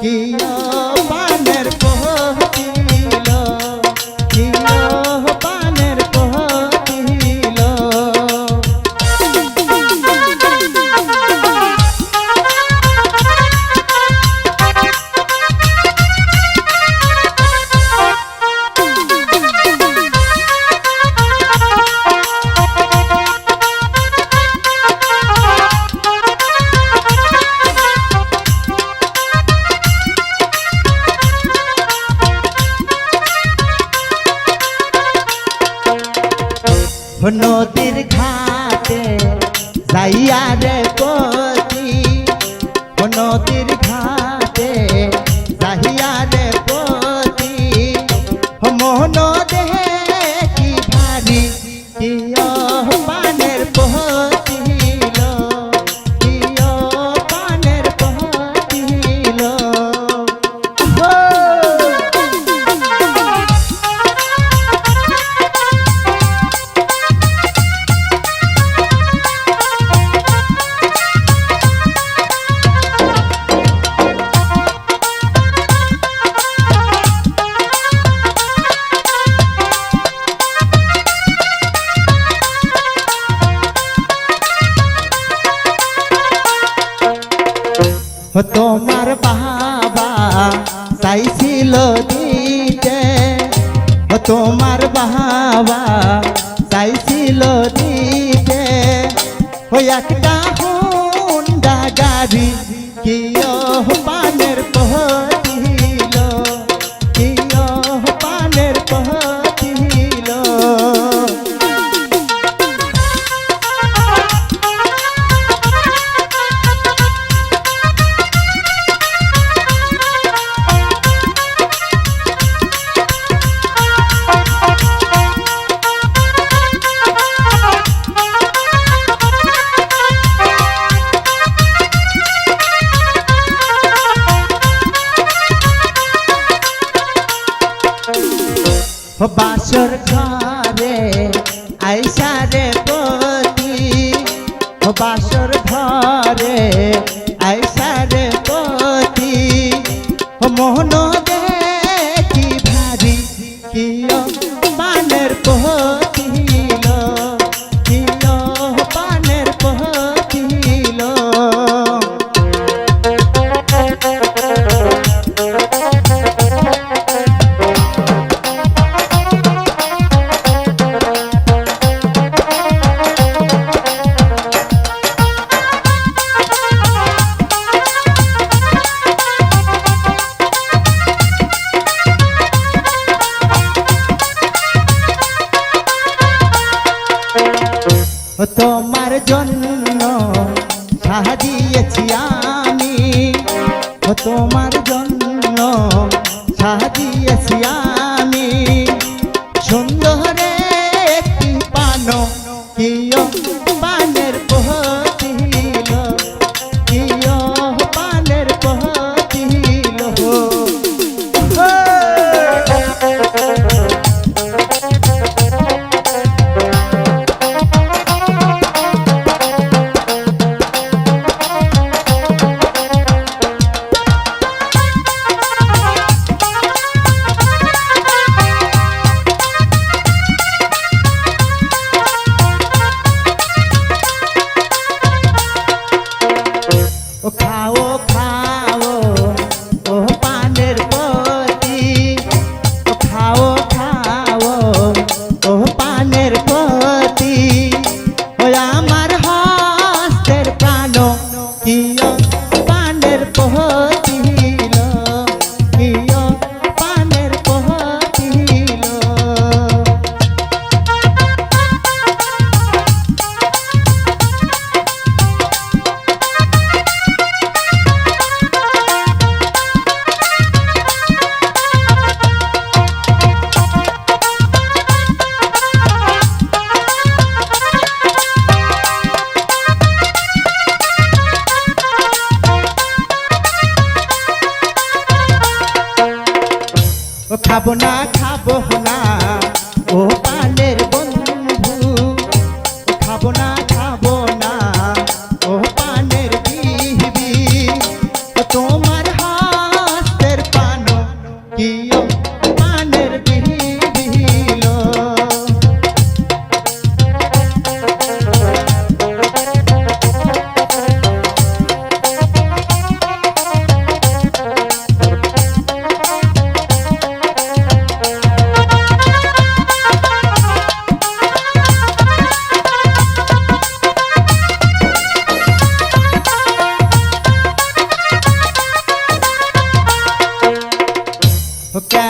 কিয় নদীর ঘাটে যাইয়া রে পতি নদীর তোমার বাবা চাইছিল দিতে। তোমার বাবা চাইছিল দিতে। ও একটা হুন্ডা গাড়ি কিয় ও বাসর ঘরে আইসা রে পতি বাসর ঘরে আইসা রে পতি মোহন তোমার জন্য সাহায্যেছি আমি। তোমার জন্য সাহায্যেছি আমি। সুন্দরে একটি পানো কিয় ও পানের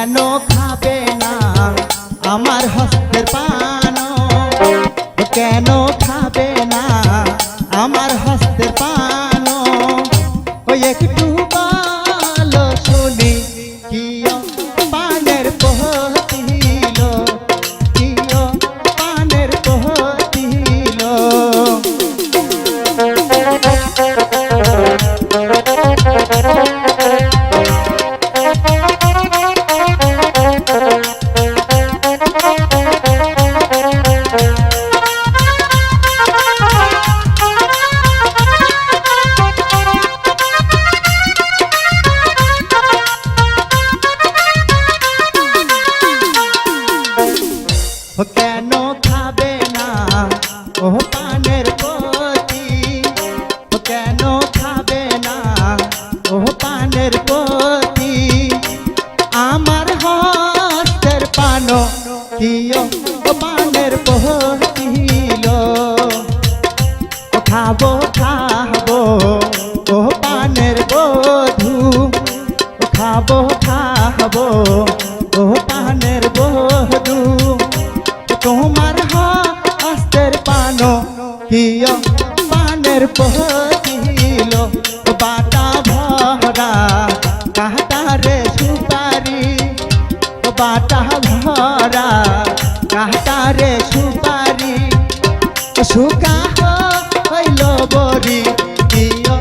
কেন খাবে না? আমার হস্তের পান কেন খাবে না? আমার হস্তের পান ওই একটু বলো শুনি, কি পানের পহতিল কেন খাবে না? ও পানের পতি কেন খাবে না? ও পানের পতি আমার হস্তের পানো কিয়? ও পানের পহতিল ও খাব খাব। ও পানের বধু। খাব খাব। ও পানের বধু। কিয় পানের পহতিল বাটা ভরা কাহতারে সুপারি। বাটা ভরা কাহতারে সুপারি। সুকা হইল বরি কিয়